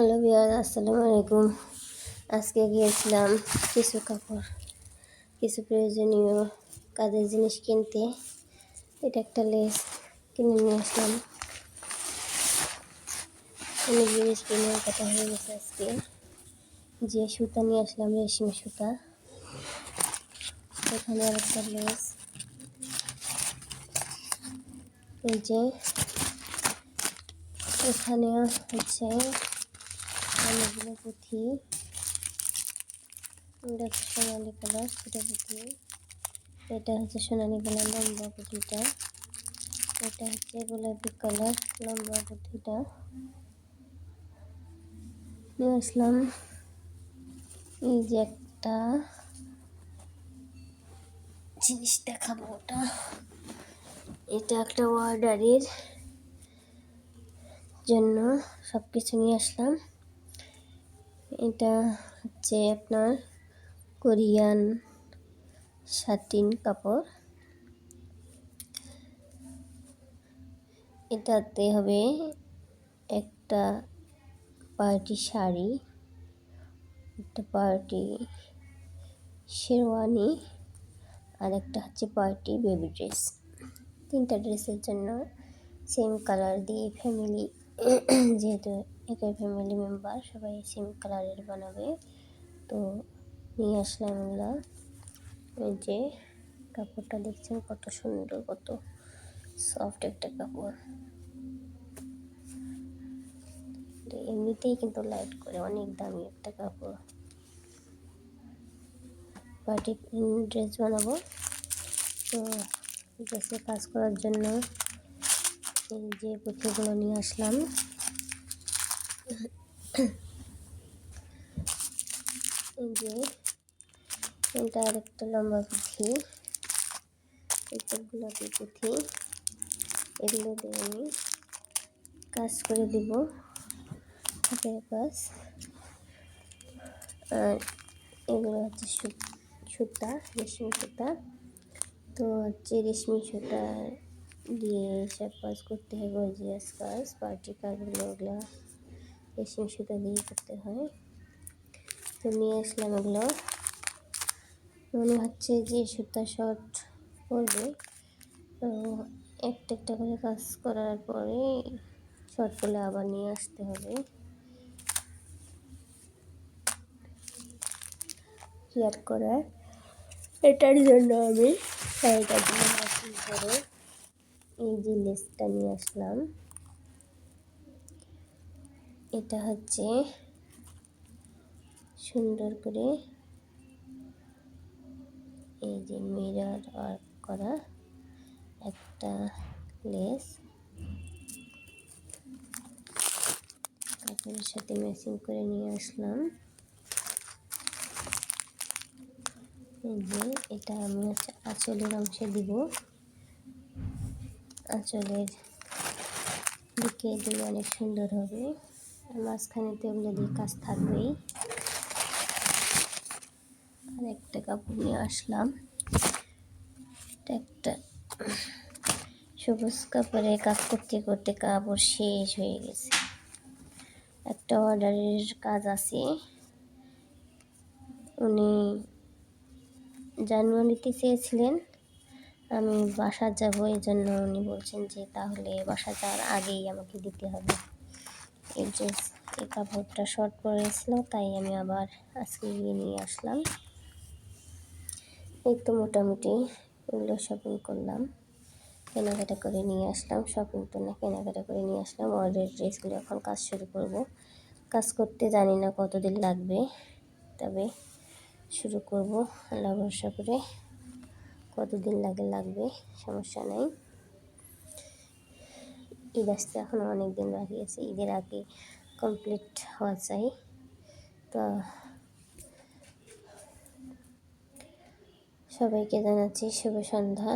Hello বিয়ার আসসালামু আলাইকুম। আজকে গিয়েছিলাম কিছু কাপড়, কিছু প্রয়োজনীয় কাজের জিনিস কিনতে। এটা একটা লেস কিনে নিয়ে আসলাম। অনেক জিনিস কিনে কথা হয়ে গেছে আজকে। যে সুতা নিয়ে আসলাম, রেশমি সুতা। এখানে আর একটা লেস। এই যে এখানে হচ্ছে অনেকগুলো পুঁথি। এটা সোনালি কালার ছোটো পুঁথি। এটা হচ্ছে সোনালি কালার লম্বা পুঁথিটা। এটা হচ্ছে গোলাপি কালার লম্বা পুঁথিটা। নিয়ে আসলাম। এই যে একটা জিনিস দেখাবো ওটা। এটা একটা অর্ডারের জন্য সব কিছু নিয়ে আসলাম। এটা হচ্ছে আপনার কোরিয়ান সাটিন কাপড়। এটাতে হবে একটা পার্টি শাড়ি, একটা পার্টি শেরওয়ানি, আর একটা হচ্ছে পার্টি বেবি ড্রেস। তিনটা ড্রেসের জন্য সেম কালার দিয়ে ফ্যামিলি যেহেতু একই ফ্যামিলি মেম্বার সবাই সেম কালারের বানাবে। তো নিয়ে আসলাম এগুলো এই যে কাপড়টা দেখছেন কত সুন্দর, কত সফট একটা কাপড়। এমনিতেই কিন্তু লাইট করে, অনেক দামি একটা কাপড়। পার্টি ড্রেস বানাবো। তো ড্রেসে কাজ করার জন্য যে পুঁথিগুলো নিয়ে আসলাম। যে, এটা আরেকটা লম্বা পুঁথি। এটা গোলাপি পুঁথি। এগুলো দিয়ে আমি কাজ করে দিব। হাতের কাজ। আর এগুলো হচ্ছে সুতা, রেশমি সুতা। তো হচ্ছে রেশমি সুতা দিয়ে সব কাজ করতে হয় গর্জিয়াস কাজ পার্টি কাজগুলো ওগুলো। রেশমি সুতা দিয়ে করতে হয়। তো নিয়ে আসলাম এগুলো মনে হচ্ছে যে সুতা শর্ট করবে তো একটা একটা করে কাজ করার পরে শর্ট করলে আবার নিয়ে আসতে হবে। ক্লিয়ার করার। এটার জন্য আমি দিয়ে করে এই যে লেসটা নিয়ে আসলাম। এটা হচ্ছে সুন্দর করে এই যে মিরার ওয়ার্ক করা একটা লেস কাপড়ের সাথে ম্যাচিং করে নিয়ে আসলাম। যে এটা আমি হচ্ছে আঁচলের অংশে দিব। আঁচলের দিকে দিলে অনেক সুন্দর হবে। মাঝখানে তো এগুলো দিয়ে কাজ থাকবেই আর একটা কাপড় নিয়ে আসলাম। একটা সবুজ কাপড়ে কাজ করতে করতে কাপড় শেষ হয়ে গেছে। একটা অর্ডারের কাজ আছে। উনি জানুয়ারিতে চেয়েছিলেন, আমি বাসা যাব এই জন্য উনি বলছেন যে তাহলে বাসা যাওয়ার আগেই আমাকে দিতে হবে। এই যে এই কাপড়টা শর্ট পড়েছিল, তাই আমি আবার আজকে গিয়ে নিয়ে আসলাম। এই তো মোটামুটি এগুলো শপিং করলাম, কেনাকাটা করে নিয়ে আসলাম। শপিং তো না, কেনাকাটা করে নিয়ে আসলাম। অর্ডার ড্রেসগুলো এখন কাজ শুরু করব। কাজ করতে জানি না কতদিন লাগবে, তবে শুরু করব। আল্লাহ ভরসা করে কতদিন লাগে লাগবে, সমস্যা নেই। ঈদ আসতে এখনও অনেক দিন বাকি আছে, ঈদের আগে কমপ্লিট হওয়া চাই। তো সবাইকে জানাচ্ছি শুভ সন্ধ্যা।